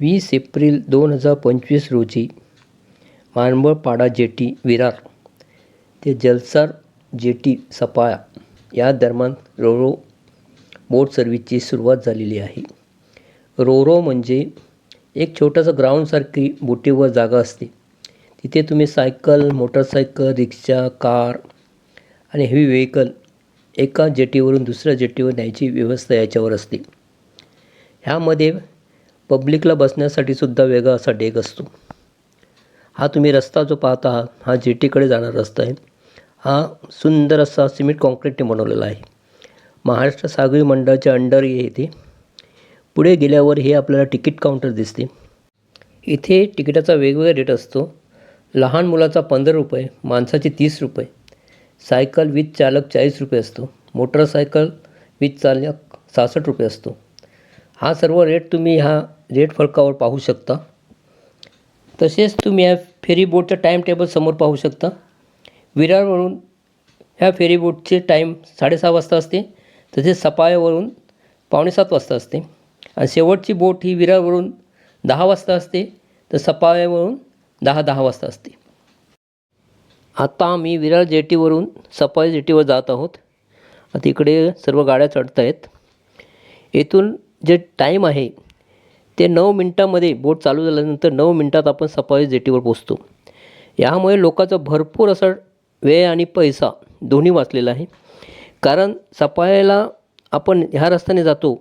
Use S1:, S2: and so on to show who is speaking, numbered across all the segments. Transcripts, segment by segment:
S1: वीस एप्रिल दोन हजार पंचवीस रोजी मानवळपाडा जेटी विरार ते जलसार जेटी सपाळा या दरम्यान रोरो बोट सर्व्हिसची सुरुवात झालेली आहे. रोरो म्हणजे एक छोटंसं ग्राउंडसारखी बोटीवर जागा असते. तिथे तुम्ही सायकल मोटरसायकल रिक्षा कार आणि हेवी व्हेकल एका जेटीवरून दुसऱ्या जेटीवर न्यायची व्यवस्था याच्यावर असते. ह्यामध्ये पब्लिकला बसण्यासाठी सुद्धा वेगळा असा डेक असतो. हा तुम्ही रस्ता जो पाहत आहात हा जे टीकडे जाणारा रस्ता आहे. हा सुंदर असा सिमेंट कॉन्क्रीटने बनवलेला आहे. महाराष्ट्र सागरी मंडळाच्या अंडर येते. पुढे गेल्यावर हे आपल्याला तिकीट काउंटर दिसते. इथे तिकिटाचा वेगवेगळा रेट असतो. लहान मुलाचा पंधरा रुपये माणसाचे तीस रुपये. सायकल विथ चालक चाळीस रुपये असतो. मोटरसायकल विथ चालक सहासष्ट रुपये असतो. हा सर्व रेट तुम्ही ह्या रेट फलकावर पाहू शकता. तसेच तुम्ही ह्या फेरीबोटचं टाईम टेबल समोर पाहू शकता. विरारवरून ह्या फेरीबोटचे टाईम साडेसहा वाजता असते. तसेच सपायावरून पावणेसात वाजता असते. आणि शेवटची बोट ही विरारवरून दहा वाजता असते. तर सपायावरून दहा दहा वाजता असते. आत्ता आम्ही विरार जेटीवरून सफाई जेटीवर जात आहोत. आता इकडे सर्व गाड्या चढत आहेत येथून जे टाईम आहे ते नऊ मिनटामध्ये बोट चालू झाल्यानंतर नऊ मिनटात आपण सफाई जेटीवर पोचतो यामुळे लोकांचा भरपूर असा वेळ आणि पैसा दोन्ही वाचलेला आहे. कारण सफाळ्याला आपण ह्या रस्त्याने जातो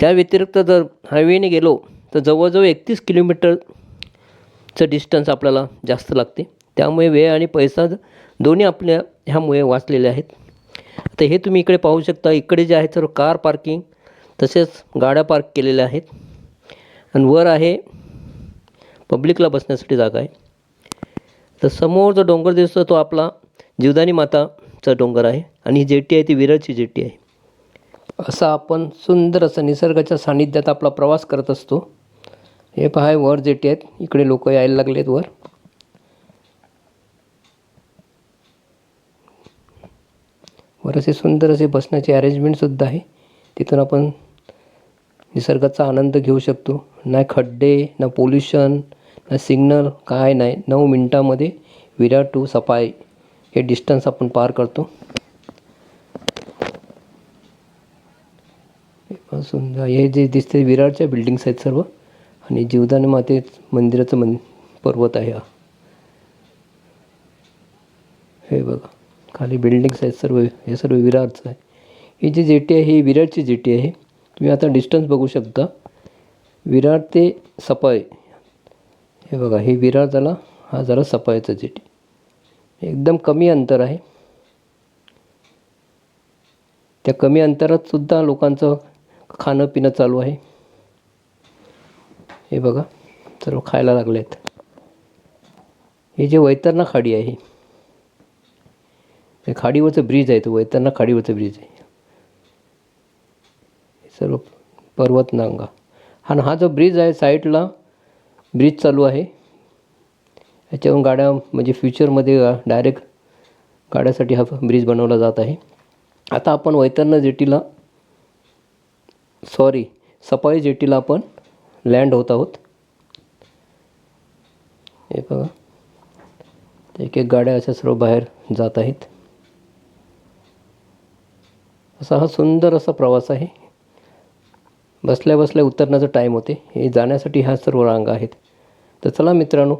S1: त्या व्यतिरिक्त जर हायवेने गेलो तर जवळजवळ एकतीस किलोमीटरचं डिस्टन्स आपल्याला जास्त लागते. त्यामुळे वेळ आणि पैसा दोन्ही आपल्या ह्यामुळे वाचलेले आहेत. आता हे तुम्ही इकडे पाहू शकता इकडे जे आहे तर कार पार्किंग तसेच गाड्या पार्क केलेल्या आहेत. आणि वर आहे पब्लिकला बसण्यासाठी जागा आहे. तर समोर जो डोंगर दिसतो तो आपला जीवदानी माताचा डोंगर आहे. आणि ही जेटी आहे ती विरळची जेटी आहे. असा आपण सुंदर असा निसर्गाच्या सानिध्यात आपला प्रवास करत असतो. हे पहा वर जेटी आहेत. इकडे लोक यायला लागले आहेत वर. वर असे सुंदर असे बसण्याचे अरेंजमेंटसुद्धा आहे. तिथून आपण निसर्गाचा आनंद घेऊ शकतो. ना खड्डे ना पोल्युशन ना सिग्नल काय नाही. नऊ मिनटामध्ये विरार टू सफाई. हे डिस्टन्स आपण पार करतो. हे हे जे दिसते विरारच्या बिल्डिंग्स आहेत सर्व. आणि जीवदानी माते मंदिराचं मन पर्वत आहे हा. हे बघा. खाली बिल्डिंग्स आहेत सर्व. हे सर्व विरारचं आहे. ही जी जेटी आहे ही विरारची जेटी आहे. तुम्ही आता डिस्टन्स बघू शकता. विरार ते सफाई हे बघा हे विरार झाला हा झाला सफाईचा जेटी एकदम कमी अंतर आहे. त्या कमी अंतरात सुद्धा लोकांचं खाणं पिणं चालू आहे. हे बघा सर्व खायला लागले आहेत हे जे वैतरणा खाडी आहे हे खाडीवरचं ब्रिज आहे तो वैतरणा खाडीवरचं ब्रिज आहे. सर्व पर्वत नांगा. आणि हा जो ब्रिज आहे साईडला ब्रिज चालू आहे. याच्यावरून गाड्या म्हणजे फ्युचरमध्ये डायरेक्ट गाड्यासाठी हा ब्रिज बनवला जात आहे. आता आपण वैतरणा जेटीला सॉरी सफाई जेटीला आपण लँड होत आहोत. हे बघा. एक एक गाड्या अशा सर्व बाहेर जात आहेत. असा हा सुंदर असा प्रवास आहे. बसल्या बसल्या उतरण्याचा टाईम होते. हे जाण्यासाठी ह्या सर्व रांगा आहेत. तर चला मित्रांनो